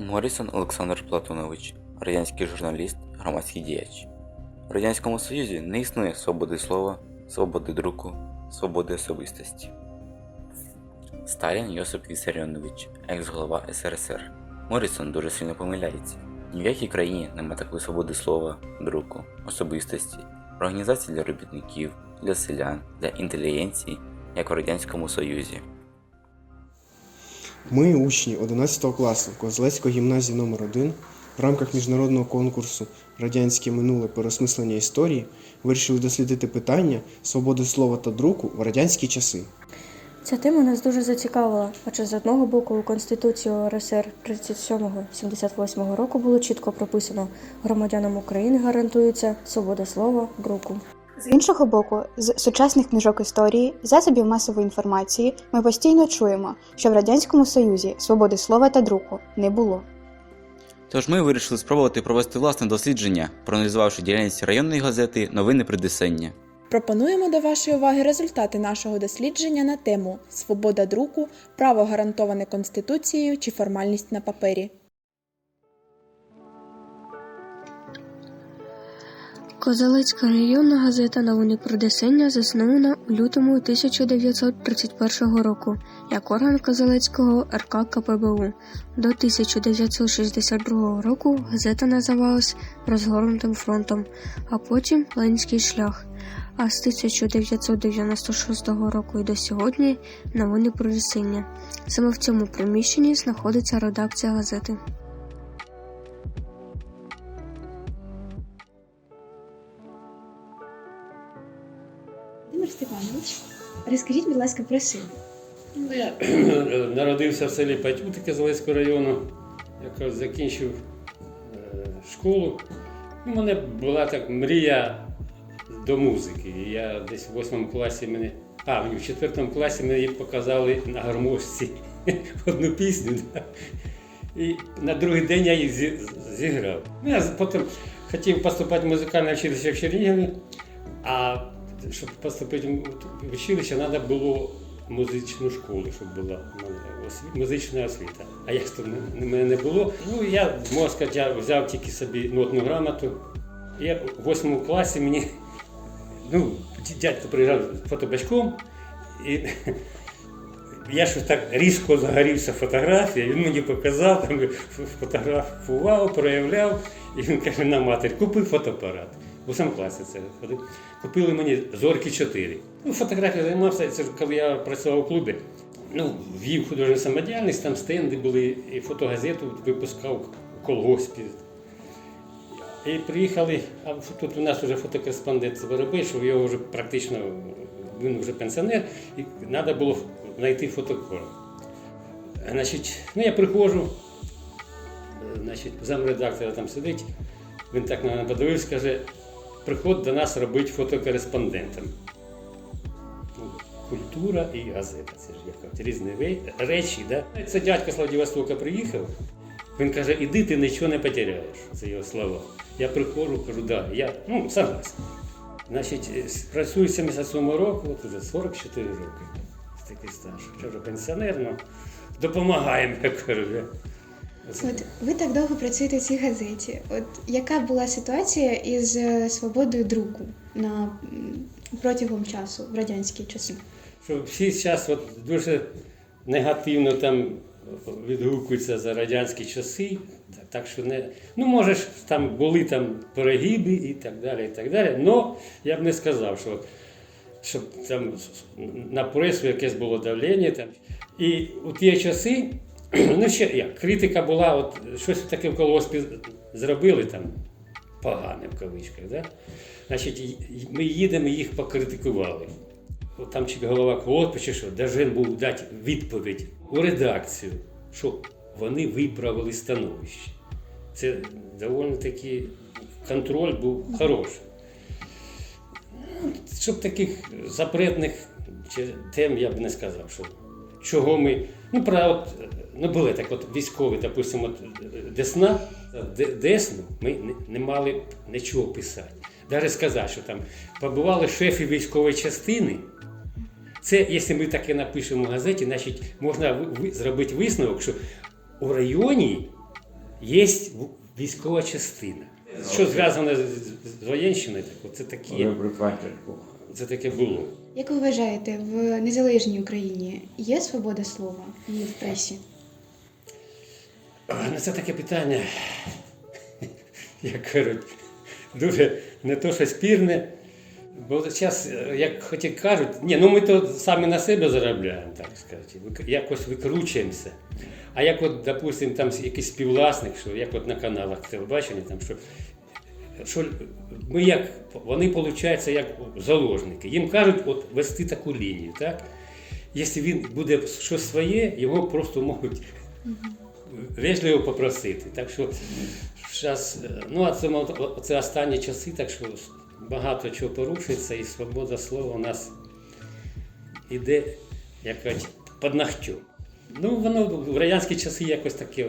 Морісон Олександр Платонович, радянський журналіст, громадський діяч. В Радянському Союзі не існує свободи слова, свободи друку, свободи особистості. Сталін Йосип Вісаріонович, екс-голова СРСР. Морісон дуже сильно помиляється. Ні в якій країні нема такої свободи слова, друку, особистості, організацій для робітників, для селян, для інтелігенції, як в Радянському Союзі. Ми, учні 11 класу Козлецької гімназії номер 1 в рамках міжнародного конкурсу Радянське минуле переосмислення історії вирішили дослідити питання свободи слова та друку в радянські часи. Ця тема нас дуже зацікавила, адже з одного боку у Конституції РСР 37-78 року було чітко прописано громадянам України гарантується свобода слова, друку. З іншого боку, з сучасних книжок історії, засобів масової інформації, ми постійно чуємо, що в радянському союзі свободи слова та друку не було. Тож ми вирішили спробувати провести власне дослідження, проаналізувавши діяльність районної газети Новини Придесення. Пропонуємо до вашої уваги результати нашого дослідження на тему Свобода друку, право гарантоване Конституцією чи формальність на папері. Козелецька районна газета Новини Придесення заснована у лютому 1931 року як орган Козелецького РК КПБУ. До 1962 року газета називалась Розгорнутим фронтом, а потім Ленінський шлях. А з 1996 року і до сьогодні новини Придесення. Саме в цьому приміщенні знаходиться редакція газети. Володимир Степанович, розкажіть, будь ласка, про себе. Ну, я народився в селі Патютики Зеленського району, якраз закінчив е, школу. У мене була так мрія до музики. Я десь в 8 класі мене. А, в 4 класі мені показали на гармошці одну пісню. Да? І на другий день я її зі- зіграв. Ну, Я потім хотів поступати в музикальне училище в Чернігові, а щоб поступити в училище, треба було музичну школу, щоб була музична освіта. А як то в мене не було, ну я можна сказати, я взяв тільки собі нотну грамоту. Я в восьмому класі мені ну, дядько приїжджав з фотобачком, і я щось так різко загорівся фотографією, він мені показав, там фотографував, проявляв, і він каже, на матері, купи фотоапарат. У самому класі це ходив. Купили мені зорки 4. Ну, фотографія займався, це коли я працював у клубі. Ну, вів художню самодіяльність, там стенди були, і фотогазету випускав у колгоспі. І приїхали, а тут у нас вже фотокореспондент Воробейшов, його вже практично він вже пенсіонер, і треба було знайти фотокор. Значить, ну я приходжу, е, значить, замредактора там сидить, він так на мене подивився, каже, приходь до нас робити фотокореспондентом. Культура і газета. Це ж як різні речі. Да? Це дядько з Владивостока приїхав. Він каже, іди, ти нічого не потеряєш. Це його слова. Я приходжу, кажу, да, я ну, согласен. Значить, е, працюю з 77 року, вже 44 роки. Такий стаж. Вже вже пенсіонер, ну, допомагаємо, як кажу. От ви так довго працюєте в цій газеті. От яка була ситуація із е, свободою друку на протягом часу в радянські часи? що всі зараз от дуже негативно там відгукуються за радянські часи. Так- що не. Ну, може, ж, там були там перегиби і так далі. і так далі. Но я б не сказав, що щоб там на пресу якесь було давлення. Там. І у ті часи, ну ще як, критика була, от щось таке в колгоспі зробили там погане в кавичках. Да? Значить, ми їдемо, їх покритикували. От Там чи голова колгоспу, чи що, должен був дати відповідь у редакцію, що вони виправили становище. Це доволі таки контроль був хороший. Щоб таких запретних тем я б не сказав, що чого ми. Ну, про от, ну були так, от військові, допустимо, от, Десна, Де- Десну ми не, не мали нічого писати. Навіть сказати, що там побували шефи військової частини. Це, якщо ми таке напишемо в газеті, значить можна ви- ви- зробити висновок, що у районі є військова частина. Що зв'язане з, з- з воєнщиною, так, це такі, це таке було. Як ви вважаєте, в незалежній Україні є свобода слова і в пресі? Ну, це таке питання, як кажуть, дуже не то, що спірне. Бо зараз, як хоч і кажуть, ні, ну ми то самі на себе заробляємо, так сказати, якось викручуємося. А як от, допустим, там якийсь співвласник, що як от на каналах телебачення, там що, що ми як, вони виходять як заложники. Їм кажуть, от вести таку лінію, так? Якщо він буде щось своє, його просто можуть вежливо попросити. Так що зараз, ну а це, це останні часи, так що багато чого порушується, і свобода слова у нас іде якось під нахтю. Ну, воно в радянські часи якось таке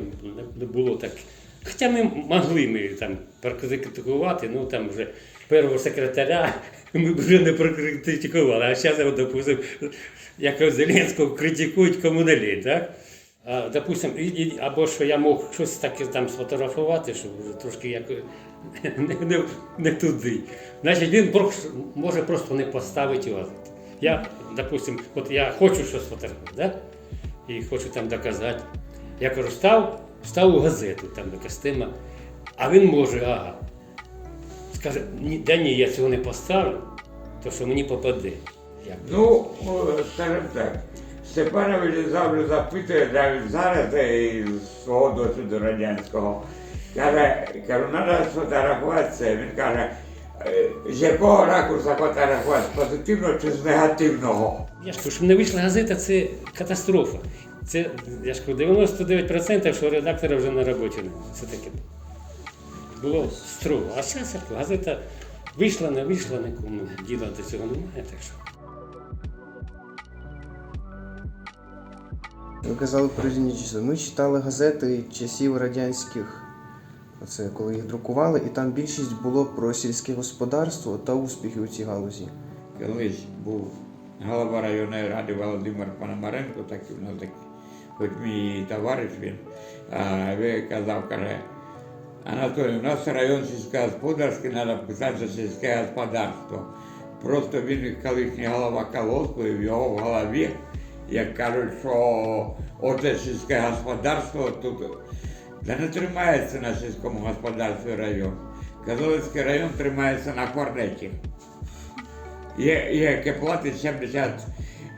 не було так. Хоча ми могли ми там прокритикувати, ну там вже першого секретаря ми вже не прокритикували, а зараз, от, допустим, якось Зеленського критикують кому не лінь, так? А, допустим, і, і, або що я мог щось таке там сфотографувати, щоб вже трошки як не, не, не туди. Значить, він може просто не поставити його. Я, допустим, от я хочу щось фотографувати, да? і хочу там доказати. Я кажу, став, став у газету, там якась тема, а він може, ага. Скаже, ні, да ні, я цього не поставлю, то що мені попаде. Я, Ну, скажімо так, Степанович завжди запитує навіть зараз е, з свого досвіду радянського. Каже, кажу, треба сфотографуватися. Він каже, «Е, з якого ракурсу фотографувати, з позитивного чи з негативного? Я ж кажу, що не вийшла газета, це катастрофа. Це, я ж кажу, 99% що редактора вже на роботі немає. Це таке було строго. А зараз газета вийшла, не вийшла, нікому діла до цього немає. Так що. Ви казали про різні часи. Ми читали газети часів радянських, оце коли їх друкували, і там більшість було про сільське господарство та успіхи у цій галузі. Колись був голова районної ради Володимир Пономаренко, такий у нас такий, хоч мій товариш він, казав, каже, Анатолій, у нас район сільськогосподарський, треба писати сільське господарство. Просто він колишній голова колоску, і в його голові, як кажуть, що оце сільське господарство тут та не тримається на сільському господарстві район. Козелецький район тримається на корнеті є, яке платить 70% е,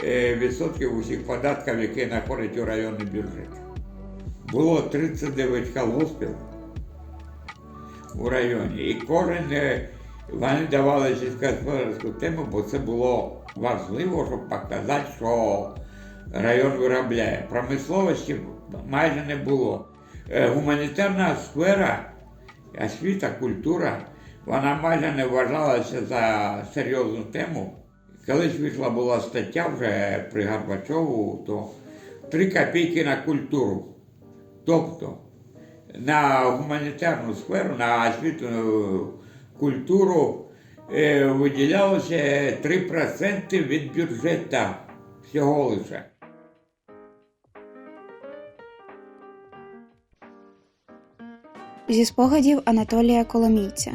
відсотків усіх податків, які знаходять у районний бюджет. Було 39 колгоспів у районі, і кожен е, вони давали сільськогосподарську тему, бо це було важливо, щоб показати, що район виробляє. Промисловості майже не було. Е, Гуманітарна сфера, освіта, культура, вона майже не вважалася за серйозну тему. Колись вийшла була стаття вже при Горбачову, то 3 копійки на культуру. Тобто на гуманітарну сферу, на освіту культуру е, виділялося 3% від бюджету всього лише. Зі спогадів Анатолія Коломійця,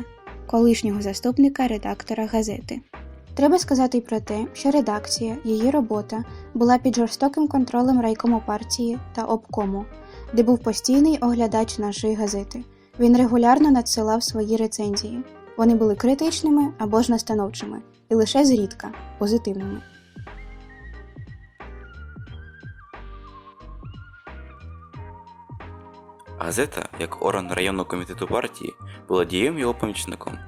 колишнього заступника редактора газети. Треба сказати й про те, що редакція, її робота була під жорстоким контролем райкому партії та обкому, де був постійний оглядач нашої газети. Він регулярно надсилав свої рецензії. Вони були критичними або ж настановчими, і лише зрідка позитивними. Газета, як орган районного комітету партії, була дієвим його помічником.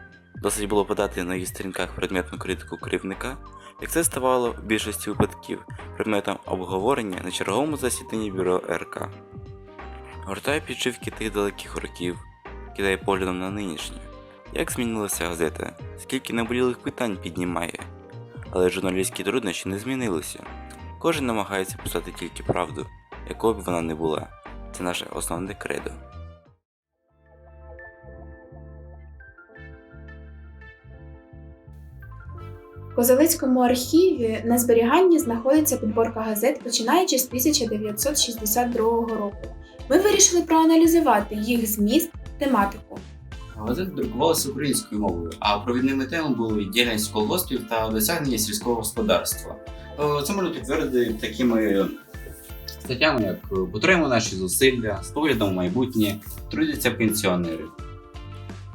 Досить було подати на її сторінках предметну критику керівника, як це ставало в більшості випадків предметом обговорення на черговому засіданні бюро РК. Гортає підшивки тих далеких років, кидає поглядом на нинішнє. Як змінилася газета, скільки наболілих питань піднімає. Але журналістські труднощі не змінилися. Кожен намагається писати тільки правду, якою б вона не була. Це наше основне кредо. Козелецькому архіві на зберіганні знаходиться підборка газет, починаючи з 1962 року. Ми вирішили проаналізувати їх зміст, тематику. Газети друкувалися українською мовою, а провідними темами були діяльність колгоспів та досягнення сільського господарства. Е, Це можна підтвердити такими статтями, як Потримуємо наші зусилля, з поглядом майбутнє, трудяться пенсіонери.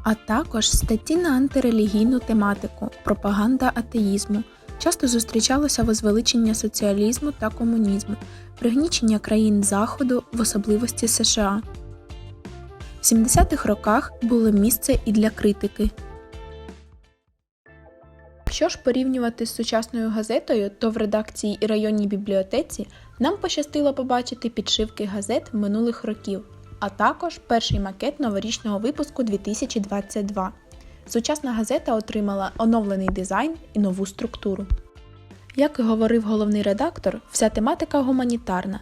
А також статті на антирелігійну тематику, пропаганда атеїзму. Часто зустрічалося возвеличення соціалізму та комунізму, пригнічення країн Заходу, в особливості США. В 70-х роках було місце і для критики. Якщо ж порівнювати з сучасною газетою, то в редакції і районній бібліотеці нам пощастило побачити підшивки газет минулих років, а також перший макет новорічного випуску 2022. Сучасна газета отримала оновлений дизайн і нову структуру. Як і говорив головний редактор, вся тематика гуманітарна.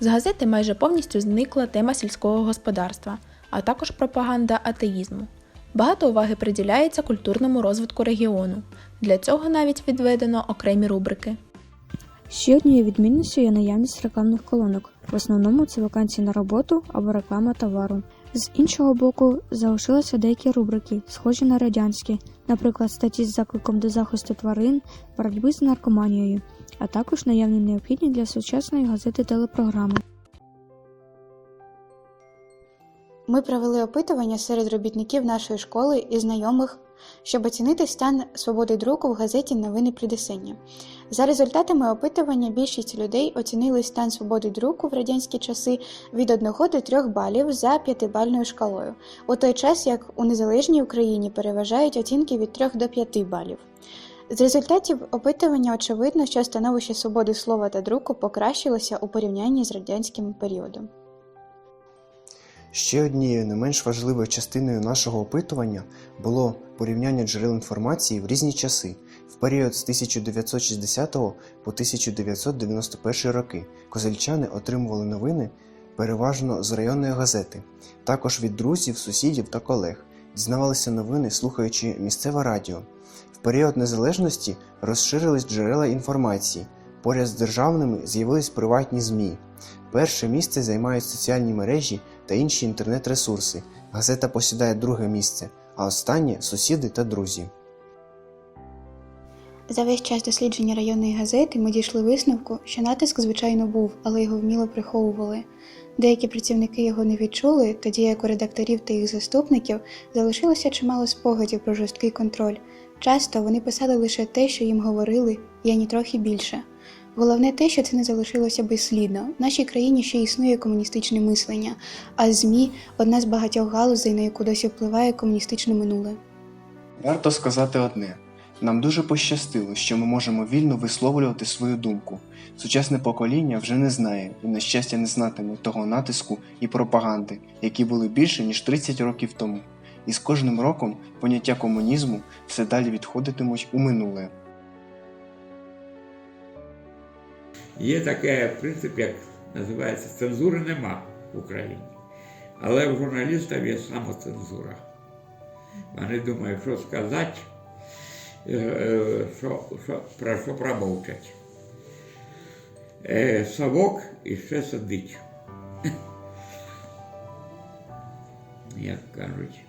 З газети майже повністю зникла тема сільського господарства, а також пропаганда атеїзму. Багато уваги приділяється культурному розвитку регіону. Для цього навіть відведено окремі рубрики. Ще однією відмінністю є наявність рекламних колонок. В основному це вакансії на роботу або реклама товару. З іншого боку, залишилися деякі рубрики, схожі на радянські, наприклад, статті з закликом до захисту тварин, боротьби з наркоманією, а також наявні необхідні для сучасної газети телепрограми. Ми провели опитування серед робітників нашої школи і знайомих, щоб оцінити стан свободи друку в газеті Новини Придесення. За результатами опитування більшість людей оцінили стан свободи друку в радянські часи від 1 до 3 балів за п'ятибальною шкалою, у той час як у незалежній Україні переважають оцінки від 3 до 5 балів. З результатів опитування очевидно, що становище свободи слова та друку покращилося у порівнянні з радянським періодом. Ще однією не менш важливою частиною нашого опитування було порівняння джерел інформації в різні часи. Період з 1960 по 1991 роки козельчани отримували новини переважно з районної газети, також від друзів, сусідів та колег. Дізнавалися новини, слухаючи місцеве радіо. В період незалежності розширились джерела інформації. Поряд з державними з'явились приватні ЗМІ. Перше місце займають соціальні мережі та інші інтернет-ресурси. Газета посідає друге місце, а останнє сусіди та друзі. За весь час дослідження районної газети ми дійшли висновку, що натиск, звичайно, був, але його вміло приховували. Деякі працівники його не відчули, тоді як у редакторів та їх заступників залишилося чимало спогадів про жорсткий контроль. Часто вони писали лише те, що їм говорили, і ані трохи більше. Головне те, що це не залишилося безслідно. В нашій країні ще існує комуністичне мислення, а ЗМІ одна з багатьох галузей, на яку досі впливає комуністичне минуле. Варто сказати одне: нам дуже пощастило, що ми можемо вільно висловлювати свою думку. Сучасне покоління вже не знає і, на щастя, не знатиме того натиску і пропаганди, які були більше ніж 30 років тому. І з кожним роком поняття комунізму все далі відходитимуть у минуле. Є таке принцип, як називається цензури нема в Україні. Але в журналістів є самоцензура. Вони думають, що сказати, що, що, про що промовчать. Е, Совок іще сидить. Як кажуть.